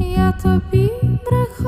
Я тобі брехала,